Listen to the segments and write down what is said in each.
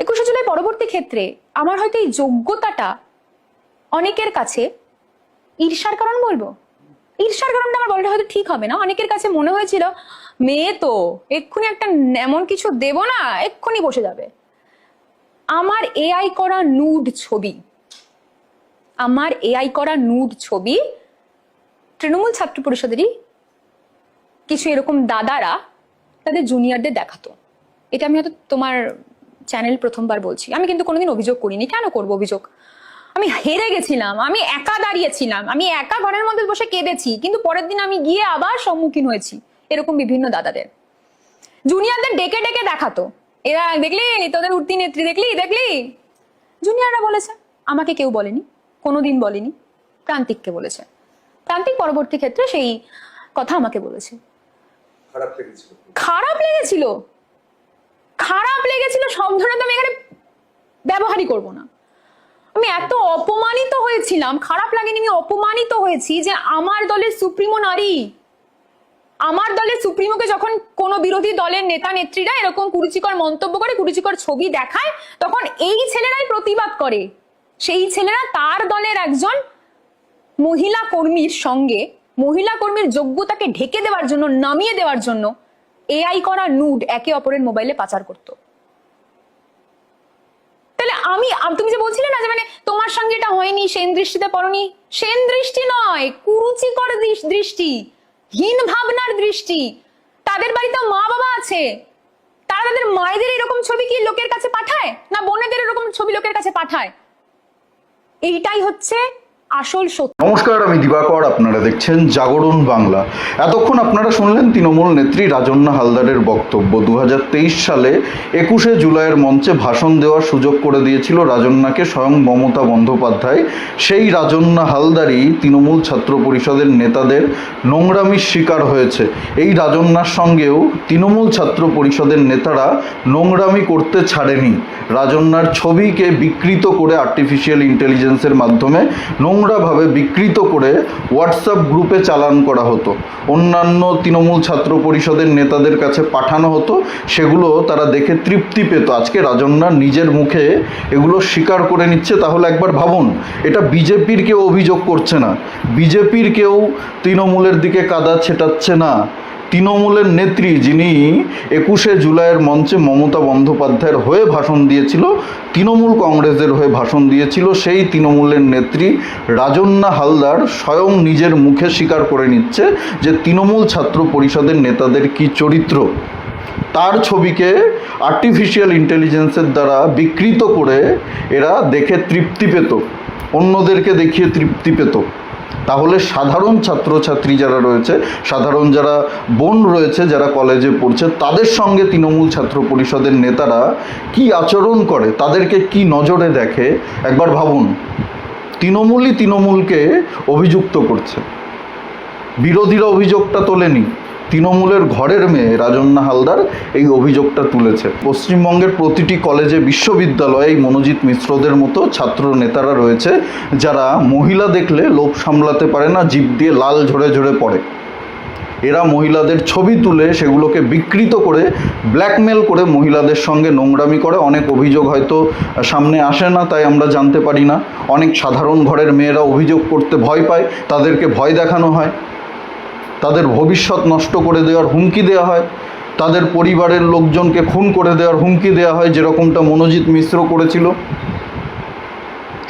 একুশে জুলাই পরবর্তী ক্ষেত্রে আমার হয়তো এই যোগ্যতাটা অনেকের কাছে ঈর্ষার কারণ বলব? ঈর্ষার কারণটা আমার বলাটা হয়তো ঠিক হবে না। অনেকের কাছে মনে হয়েছিল, মেয়ে তো, এক্ষুনি একটা এমন কিছু দেব না, এক্ষুনি বসে যাবে। আমার এআই করা নুড ছবি, আমার এআই করা নুড ছবি তৃণমূল ছাত্র পরিষদেরই কিছু এরকম দাদারা তাদের জুনিয়রদের দেখাতো। এটা আমি হয়তো তোমার চ্যানেল প্রথমবার বলছি। আমি কিন্তু কোনোদিন অভিযোগ করিনি। কেন করব অভিযোগ? আমি হেরে গেছিলাম। আমি একা দাঁড়িয়েছিলাম আমি একা ঘরের মধ্যে বসে কেঁদেছি। কিন্তু পরের দিন আমি গিয়ে আবার সম্মুখীন হয়েছি। এরকম বিভিন্ন দাদাদের। জুনিয়রদের ডেকে ডেকে দেখাতো। এরা দেখলি? তোদের উঠতি নেত্রী দেখলি? দেখলি? জুনিয়ররা বলেছে। আমাকে কেউ বলেনি। কোনোদিন বলেনি। প্রান্তিককে বলেছে। প্রান্তিক পরবর্তী ক্ষেত্রে সেই কথা আমাকে বলেছে। খারাপ লেগেছিল? খারাপ লেগেছিল ধরনের তো আমি এখানে ব্যবহারই করব না। আমি এত অপমানিত হয়েছিলাম, খারাপ লাগেনি, আমি অপমানিত হয়েছি যে আমার দলের সুপ্রিমো নারী, আমার দলের সুপ্রিমোকে যখন কোন বিরোধী দলের নেতা নেত্রীরা এরকম কুরুচিকর মন্তব্য করে, কুরুচিকর ছবি দেখায়, তখন এই ছেলেরাই প্রতিবাদ করে। সেই ছেলেরা তার দলের একজন মহিলা কর্মীর সঙ্গে, মহিলা কর্মীর যোগ্যতাকে ঢেকে দেওয়ার জন্য, নামিয়ে দেওয়ার জন্য এআই করা নুড একে অপরের মোবাইলে পাচার করত। তাহলে আমি তুমি যে বলছিলে না যে মানে তোমার সঙ্গে এটা হয়নি, সেন দৃষ্টিতে পড়নি, সেন দৃষ্টি নয়, কুরুচিকর দৃষ্টি, হীন ভাবনার দৃষ্টি। তাদের বাড়িতে মা বাবা আছে। তারা তাদের মায়েদের এরকম ছবি কি লোকের কাছে পাঠায়? না বোনেদের এরকম ছবি লোকের কাছে পাঠায়? এইটাই হচ্ছে আসল সত্য। নমস্কার, আমি দিবাকর, আপনারা দেখছেন জাগরণ বাংলা। এতক্ষণ আপনারা শুনলেন তৃণমূল নেত্রী রাজন্না হালদারের বক্তব্য। দুহাজার তেইশ সালে একুশে জুলাইয়ের মঞ্চে ভাষণ দেওয়ার সুযোগ করে দিয়েছিল রাজন্নাকে স্বয়ং মমতা বন্দ্যোপাধ্যায়। সেই রাজন্না হালদারই তৃণমূল ছাত্র পরিষদের নেতাদের নোংরামির শিকার হয়েছে। এই রাজন্নার সঙ্গেও তৃণমূল ছাত্র পরিষদের নেতারা নোংরামি করতে ছাড়েনি। রাজন্নার ছবিকে বিকৃত করে আর্টিফিশিয়াল ইন্টেলিজেন্সের মাধ্যমে নোংরাভাবে বিকৃত করে হোয়াটসঅ্যাপ গ্রুপে চালান করা হতো। অন্যান্য তৃণমূল ছাত্র পরিষদের নেতাদের কাছে পাঠানো হতো। সেগুলো তারা দেখে তৃপ্তি পেত। আজকে রাজন্না নিজের মুখে এগুলো স্বীকার করে নিচ্ছে, তাহলে একবার ভাবুন, এটা বিজেপির কেউ অভিযোগ করছে না। বিজেপির কেউ তৃণমূলের দিকে কাদা ছেটাচ্ছে না। তৃণমূলের নেত্রী যিনি একুশে জুলাইয়ের মঞ্চে মমতা বন্দ্যোপাধ্যায়ের হয়ে ভাষণ দিয়েছিল, তৃণমূল কংগ্রেসের হয়ে ভাষণ দিয়েছিল, সেই তৃণমূলের নেত্রী রাজন্না হালদার স্বয়ং নিজের মুখে স্বীকার করে নিচ্ছে যে তৃণমূল ছাত্র পরিষদের নেতাদের কি চরিত্র। তার ছবিকে আর্টিফিশিয়াল ইন্টেলিজেন্সের দ্বারা বিকৃত করে এরা দেখে তৃপ্তি পেত, অন্যদেরকে দেখিয়ে তৃপ্তি পেত। তাহলে সাধারণ ছাত্রছাত্রী যারা রয়েছে, সাধারণ যারা বোন রয়েছে যারা কলেজে পড়ছে, তাদের সঙ্গে তৃণমূল ছাত্র পরিষদের নেতারা কি আচরণ করে, তাদেরকে কি নজরে দেখে, একবার ভাবুন, তৃণমূলই তৃণমূলকে অভিযুক্ত করছে। বিরোধীরা অভিযোগটা তোলেনি। তৃণমূলের ঘরের মেয়ে রাজন্না হালদার এই অভিযোগটা তুলেছে। পশ্চিমবঙ্গের প্রতিটি কলেজে বিশ্ববিদ্যালয়ে এই মনোজিৎ মিশ্রদের মতো ছাত্র নেতারা রয়েছে, যারা মহিলা দেখলে লোভ সামলাতে পারে না জীব দিয়ে লাল ঝরে ঝরে পড়ে। এরা মহিলাদের ছবি তুলে সেগুলোকে বিকৃত করে, ব্ল্যাকমেল করে মহিলাদের সঙ্গে নোংরামি করে। অনেক অভিযোগ হয়তো সামনে আসে না, তাই আমরা জানতে পারি না। অনেক সাধারণ ঘরের মেয়েরা অভিযোগ করতে ভয় পায়, তাদেরকে ভয় দেখানো হয়। তাদের ভবিষ্যৎ নষ্ট করে দেওয়ার হুমকি দেওয়া হয়, তাদের পরিবারের লোকজনকে খুন করে দেওয়ার হুমকি দেওয়া হয়, যেরকমটা মনোজিৎ মিশ্র করেছিল।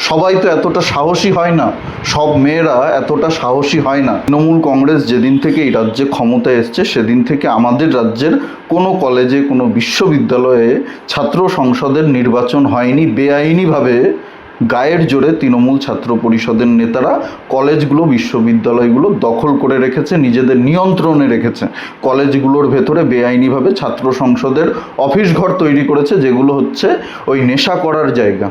সবাই তো এতটা সাহসী হয় না, সব মেয়েরা এতটা সাহসী হয় না। তৃণমূল কংগ্রেস যেদিন থেকে এই রাজ্যে ক্ষমতায় এসছে, সেদিন থেকে আমাদের রাজ্যের কোনো কলেজে, কোনো বিশ্ববিদ্যালয়ে ছাত্র সংসদের নির্বাচন হয়নি, বেআইনিভাবে গায়ের জোরে তৃণমূল ছাত্র পরিষদের নেতারা কলেজগুলো, বিশ্ববিদ্যালয়গুলো দখল করে রেখেছে, নিজেদের নিয়ন্ত্রণে রেখেছে। কলেজগুলোর ভেতরে বেআইনিভাবে ছাত্র সংসদের অফিস ঘর তৈরি করেছে, যেগুলো হচ্ছে ওই নেশা করার জায়গা,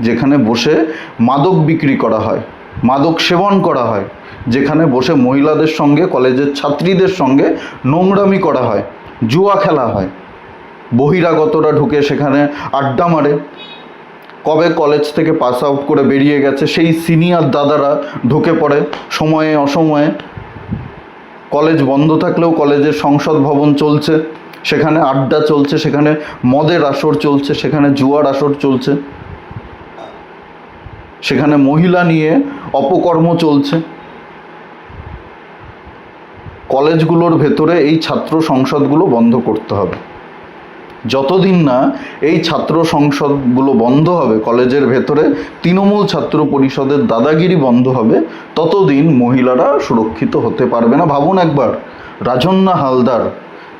যেখানে বসে মাদক বিক্রি করা হয়, মাদক সেবন করা হয়, যেখানে বসে মহিলাদের সঙ্গে, কলেজের ছাত্রীদের সঙ্গে নোংরামি করা হয়, জুয়া খেলা হয়। বহিরাগতরা ঢুকে সেখানে আড্ডা মারে। কবে কলেজ থেকে পাস আউট করে বেরিয়ে গেছে, সেই সিনিয়র দাদারা ঢুকে পড়ে। সময়ে অসময়ে কলেজ বন্ধ থাকলেও কলেজের সংসদ ভবন চলছে, সেখানে আড্ডা চলছে, সেখানে মদের আসর চলছে, সেখানে জুয়ার আসর চলছে, সেখানে মহিলা নিয়ে অপকর্ম চলছে। কলেজগুলোর ভেতরে এই ছাত্র সংসদগুলো বন্ধ করতে হবে। যতদিন না এই ছাত্র সংসদগুলো বন্ধ হবে, কলেজের ভেতরে তৃণমূল ছাত্র পরিষদের দাদাগিরি বন্ধ হবে, ততদিন মহিলারা সুরক্ষিত হতে পারবে না। ভাবুন একবার, রাজন্না হালদার,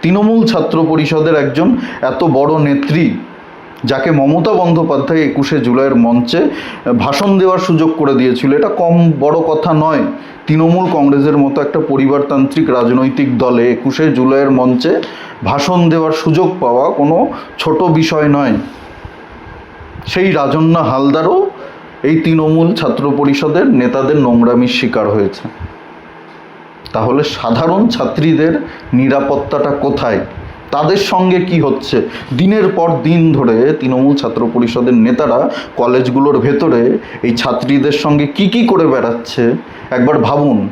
তৃণমূল ছাত্র পরিষদের একজন এত বড় নেত্রী যাকে মমতা বন্দ্যোপাধ্যায় একুশে জুলাইয়ের মঞ্চে ভাষণ দেওয়ার সুযোগ করে দিয়েছিল। এটা কম বড় কথা নয়। তৃণমূল কংগ্রেসের মতো একটা পরিবারতান্ত্রিক রাজনৈতিক দলে একুশে জুলাইয়ের মঞ্চে ভাষণ দেওয়ার সুযোগ পাওয়া কোনো ছোট বিষয় নয়। সেই রাজন্না হালদারও এই তৃণমূল ছাত্র পরিষদের নেতাদের নোংরামির শিকার হয়েছে। তাহলে সাধারণ ছাত্রীদের নিরাপত্তাটা কোথায়? তাদের সঙ্গে কি হচ্ছে? দিনের পর দিন ধরে তৃণমূল ছাত্র পরিষদের নেতারা কলেজগুলোর ভেতরে এই ছাত্রীদের সঙ্গে কি কি করে বেড়াচ্ছে? একবার ভাবুন,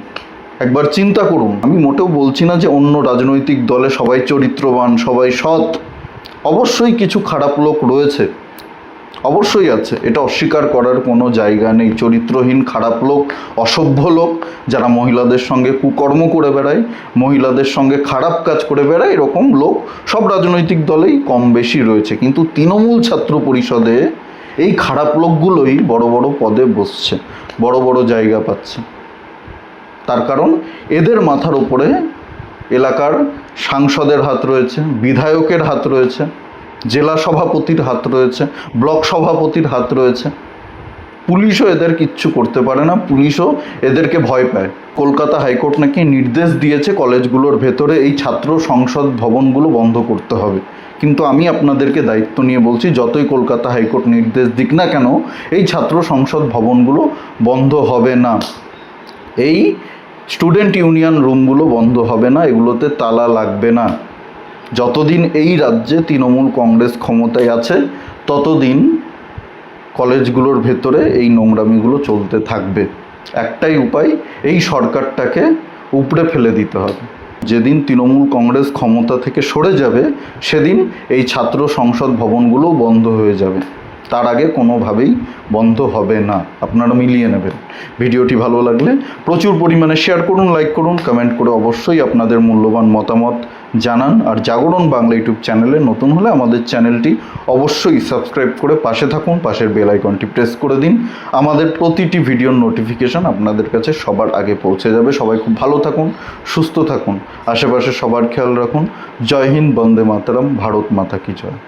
একবার চিন্তা করুন। আমি মোটেও বলছি না যে অন্য রাজনৈতিক দলে সবাই চরিত্রবান, সবাই সৎ। অবশ্যই কিছু খারাপ লোক রয়েছে। অবশ্যই আছে। এটা অস্বীকার করার কোনো জায়গা নেই। চরিত্রহীন, খারাপ লোক, অসভ্য লোক, যারা মহিলাদের সঙ্গে কুকর্ম করে বেড়ায়, মহিলাদের সঙ্গে খারাপ কাজ করে বেড়ায়, এরকম লোক সব রাজনৈতিক দলেই কম বেশি রয়েছে। কিন্তু তৃণমূল ছাত্র পরিষদে এই খারাপ লোকগুলোই বড় বড় পদে বসছে, বড় বড় জায়গা পাচ্ছে। তার কারণ এদের মাথার উপরে এলাকার সাংসদের হাত রয়েছে, বিধায়কের হাত রয়েছে। জেলা সভাপতির হাত রয়েছে, ব্লক সভাপতির হাত রয়েছে। পুলিশও এদের কিচ্ছু করতে পারে না, পুলিশও এদেরকে ভয় পায়। কলকাতা হাইকোর্ট নাকি নির্দেশ দিয়েছে কলেজগুলোর ভেতরে এই ছাত্র সংসদ ভবনগুলো বন্ধ করতে হবে। কিন্তু আমি আপনাদেরকে দায়িত্ব নিয়ে বলছি, যতই কলকাতা হাইকোর্ট নির্দেশ দিক না কেন, এই ছাত্র সংসদ ভবনগুলো বন্ধ হবে না। এই স্টুডেন্ট ইউনিয়ন রুমগুলো বন্ধ হবে না, এগুলোতে তালা লাগবে না। যতদিন এই রাজ্যে তৃণমূল কংগ্রেস ক্ষমতায় আছে, ততদিন কলেজগুলোর ভেতরে এই নোংরামিগুলো চলতে থাকবে। একটাই উপায়, এই সরকারটাকে উপড়ে ফেলে দিতে হবে। যেদিন তৃণমূল কংগ্রেস ক্ষমতা থেকে সরে যাবে, সেদিন এই ছাত্র সংসদ ভবনগুলো বন্ধ হয়ে যাবে। তার আগে কোনোভাবেই বন্ধ হবে না। আপনারা মিলিয়ে নেবেন। ভিডিওটি ভালো লাগলে প্রচুর পরিমাণে শেয়ার করুন লাইক করুন কমেন্ট করে অবশ্যই আপনাদের মূল্যবান মতামত জানান আর জাগরণ বাংলা ইউটিউব চ্যানেলে নতুন হলে আমাদের চ্যানেলটি অবশ্যই সাবস্ক্রাইব করে পাশে থাকুন, পাশের বেল আইকনটি প্রেস করে দিন। আমাদের প্রতিটি ভিডিওর নোটিফিকেশান আপনাদের কাছে সবার আগে পৌঁছে যাবে। সবাই খুব ভালো থাকুন, সুস্থ থাকুন। আশেপাশে সবার খেয়াল রাখুন। জয় হিন্দ, বন্দে মাতারাম, ভারত মাতা কি জয়।